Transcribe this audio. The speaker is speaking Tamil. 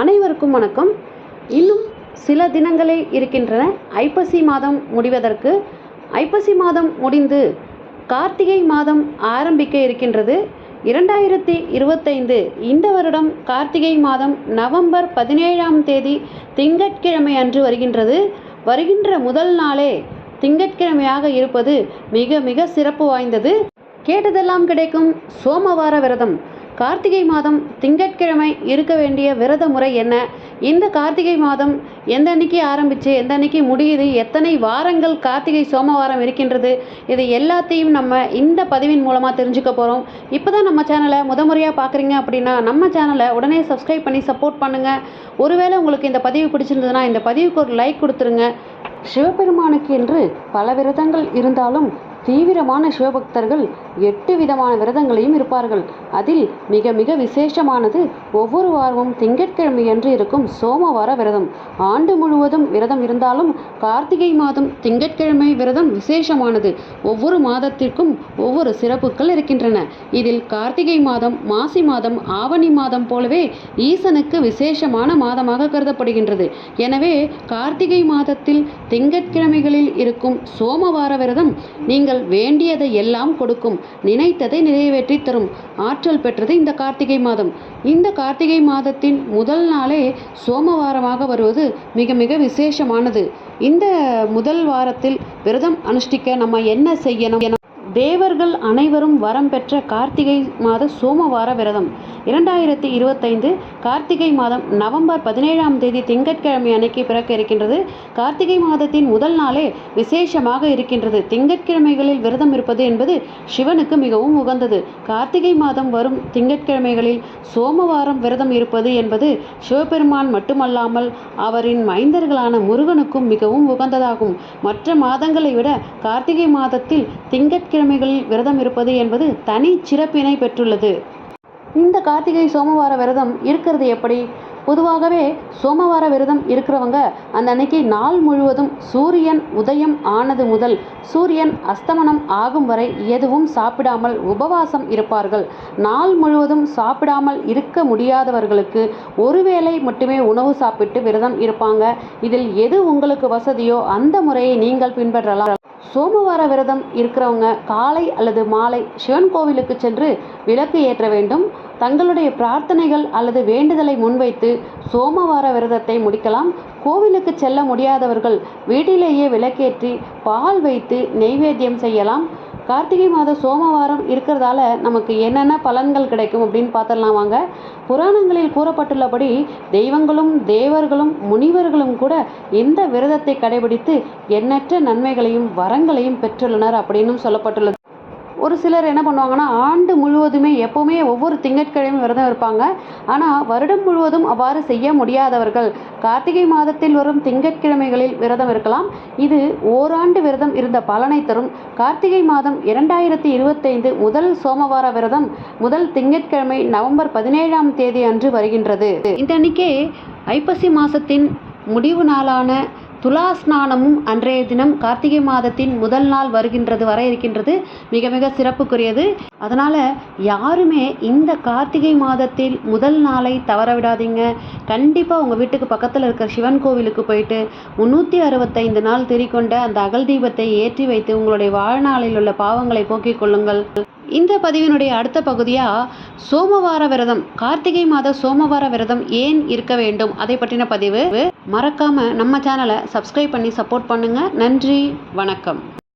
அனைவருக்கும் வணக்கம். இன்னும் சில தினங்களே இருக்கின்றன ஐப்பசி மாதம் முடிவதற்கு. ஐப்பசி மாதம் முடிந்து கார்த்திகை மாதம் ஆரம்பிக்க இருக்கின்றது. இரண்டாயிரத்தி இருபத்தைந்து இந்த வருடம் கார்த்திகை மாதம் நவம்பர் பதினேழாம் தேதி திங்கட்கிழமை அன்று வருகின்றது. வருகின்ற முதல் நாளே திங்கட்கிழமையாக இருப்பது மிக மிக சிறப்பு வாய்ந்தது. கேட்டதெல்லாம் கிடைக்கும் சோமவார விரதம். கார்த்திகை மாதம் திங்கட்கிழமை இருக்க வேண்டிய விரத முறை என்ன? இந்த கார்த்திகை மாதம் எந்த அன்னைக்கு ஆரம்பித்து எந்த அன்னைக்கு முடியுது எத்தனை வாரங்கள் கார்த்திகை சோமவாரம் இருக்கின்றது? இது எல்லாத்தையும் நம்ம இந்த பதிவின் மூலமாக தெரிஞ்சுக்க போகிறோம் இப்போ தான் நம்ம சேனலை முத முறையாக பார்க்குறீங்க அப்படின்னா நம்ம சேனலை உடனே சப்ஸ்கிரைப் பண்ணி சப்போர்ட் பண்ணுங்கள் ஒருவேளை உங்களுக்கு இந்த பதிவு பிடிச்சிருந்ததுன்னா இந்த பதிவுக்கு ஒரு லைக் கொடுத்துருங்க. சிவபெருமானுக்கு என்று பல விரதங்கள் இருந்தாலும் தீவிரமான சிவபக்தர்கள் எட்டு விதமான விரதங்களையும் இருப்பார்கள். அதில் மிக மிக விசேஷமானது ஒவ்வொரு வாரமும் திங்கட்கிழமையன்று இருக்கும் சோமவார விரதம். ஆண்டு முழுவதும் விரதம் இருந்தாலும் கார்த்திகை மாதம் திங்கட்கிழமை விரதம் விசேஷமானது. ஒவ்வொரு மாதத்திற்கும் ஒவ்வொரு சிறப்புகள் இருக்கின்றன. இதில் கார்த்திகை மாதம் மாசி மாதம் ஆவணி மாதம் போலவே ஈசனுக்கு விசேஷமான மாதமாக கருதப்படுகின்றது. எனவே கார்த்திகை மாதத்தில் திங்கட்கிழமைகளில் இருக்கும் சோமவார விரதம் நீங்கள் நீங்கள் வேண்டியதை எல்லாம் கொடுக்கும் நினைத்ததை நிறைவேற்றி தரும் ஆற்றல் பெற்றது இந்த கார்த்திகை மாதம். இந்த கார்த்திகை மாதத்தின் முதல் நாளே சோமவாரமாக வருவது மிக மிக விசேஷமானது. இந்த முதல் வாரத்தில் விரதம் அனுஷ்டிக்க நம்ம என்ன செய்யணும்? என தேவர்கள் அனைவரும் வரம் பெற்ற கார்த்திகை மாத சோமவார விரதம். இரண்டாயிரத்தி இருபத்தைந்து கார்த்திகை மாதம் நவம்பர் பதினேழாம் தேதி திங்கட்கிழமை அன்னைக்கு பிறக்க இருக்கின்றது. கார்த்திகை மாதத்தின் முதல் நாளே விசேஷமாக இருக்கின்றது. திங்கட்கிழமைகளில் விரதம் இருப்பது என்பது சிவனுக்கு மிகவும் உகந்தது. கார்த்திகை மாதம் வரும் திங்கட்கிழமைகளில் சோமவாரம் விரதம் இருப்பது என்பது சிவபெருமான் மட்டுமல்லாமல் அவரின் மைந்தர்களான முருகனுக்கும் மிகவும் உகந்ததாகும். மற்ற மாதங்களை விட கார்த்திகை மாதத்தில் திங்கட்கிழமைகளில் விரதம் இருப்பது என்பது தனி சிறப்பினை பெற்றுள்ளது. இந்த கார்த்திகை சோமவார விரதம் இருக்கிறது எப்படி? பொதுவாகவே சோமவார விரதம் இருக்கிறவங்க அந்த அன்னைக்கு நாள் முழுவதும் சூரியன் உதயம் ஆனது முதல் சூரியன் அஸ்தமனம் ஆகும் வரை எதுவும் சாப்பிடாமல் உபவாசம் இருப்பார்கள். நாள் முழுவதும் சாப்பிடாமல் இருக்க முடியாதவர்களுக்கு ஒருவேளை மட்டுமே உணவு சாப்பிட்டு விரதம் இருப்பாங்க. இதில் எது உங்களுக்கு வசதியோ அந்த முறையை நீங்கள் பின்பற்றலாம். சோமவார விரதம் இருக்கிறவங்க காலை அல்லது மாலை சிவன் கோவிலுக்கு சென்று விளக்கு ஏற்ற வேண்டும். தங்களுடைய பிரார்த்தனைகள் அல்லது வேண்டுதலை முன்வைத்து சோமவார விரதத்தை முடிக்கலாம். கோவிலுக்கு செல்ல முடியாதவர்கள் வீட்டிலேயே விளக்கேற்றி பால் வைத்து நெய்வேத்தியம் செய்யலாம். கார்த்திகை மாத சோமவாரம் இருக்கிறதால நமக்கு என்னென்ன பலன்கள் கிடைக்கும் அப்படின்னு பார்த்துடலாம் வாங்க. புராணங்களில் கூறப்பட்டுள்ளபடி தெய்வங்களும் தேவர்களும் முனிவர்களும் கூட இந்த விரதத்தை கடைபிடித்து எண்ணற்ற நன்மைகளையும் வரங்களையும் பெற்றுள்ளனர் அப்படின்னும் சொல்லப்பட்டுள்ளது. ஒரு சிலர் என்ன பண்ணுவாங்கன்னா ஆண்டு முழுவதுமே எப்போவுமே ஒவ்வொரு திங்கட்கிழமையும் விரதம் இருப்பாங்க. ஆனால் வருடம் முழுவதும் அவ்வாறு செய்ய முடியாதவர்கள். கார்த்திகை மாதத்தில் வரும் திங்கட்கிழமைகளில் விரதம் இருக்கலாம். இது ஓராண்டு விரதம் இருந்த பலனை தரும். கார்த்திகை மாதம் இரண்டாயிரத்தி இருபத்தைந்து முதல் சோமவார விரதம் முதல் திங்கட்கிழமை நவம்பர் பதினேழாம் தேதி அன்று வருகின்றது. இந்த அன்னைக்கே ஐப்பசி மாதத்தின் முடிவு நாளான துலாஸ்நானமும் அன்றைய தினம் கார்த்திகை மாதத்தின் முதல் நாள் வருகின்றது வர இருக்கின்றது. மிக மிக சிறப்புக்குரியது. அதனால் யாருமே இந்த கார்த்திகை மாதத்தில் முதல் நாளை தவற விடாதீங்க. கண்டிப்பாக உங்கள் வீட்டுக்கு பக்கத்தில் இருக்கிற சிவன் கோவிலுக்கு போயிட்டு முந்நூற்றி அறுபத்தைந்து நாள் திரிக்கொண்ட அந்த அகல் தீபத்தை ஏற்றி வைத்து உங்களுடைய வாழ்நாளில் உள்ள பாவங்களை போக்கிக் கொள்ளுங்கள். இந்த பதிவினுடைய அடுத்த பகுதியாக சோமவார விரதம் கார்த்திகை மாத சோமவார விரதம் ஏன் இருக்க வேண்டும்? அதை பற்றின பதிவு. மறக்காம நம்ம சேனலை சப்ஸ்கிரைப் பண்ணி சப்போர்ட் பண்ணுங்க. நன்றி வணக்கம்.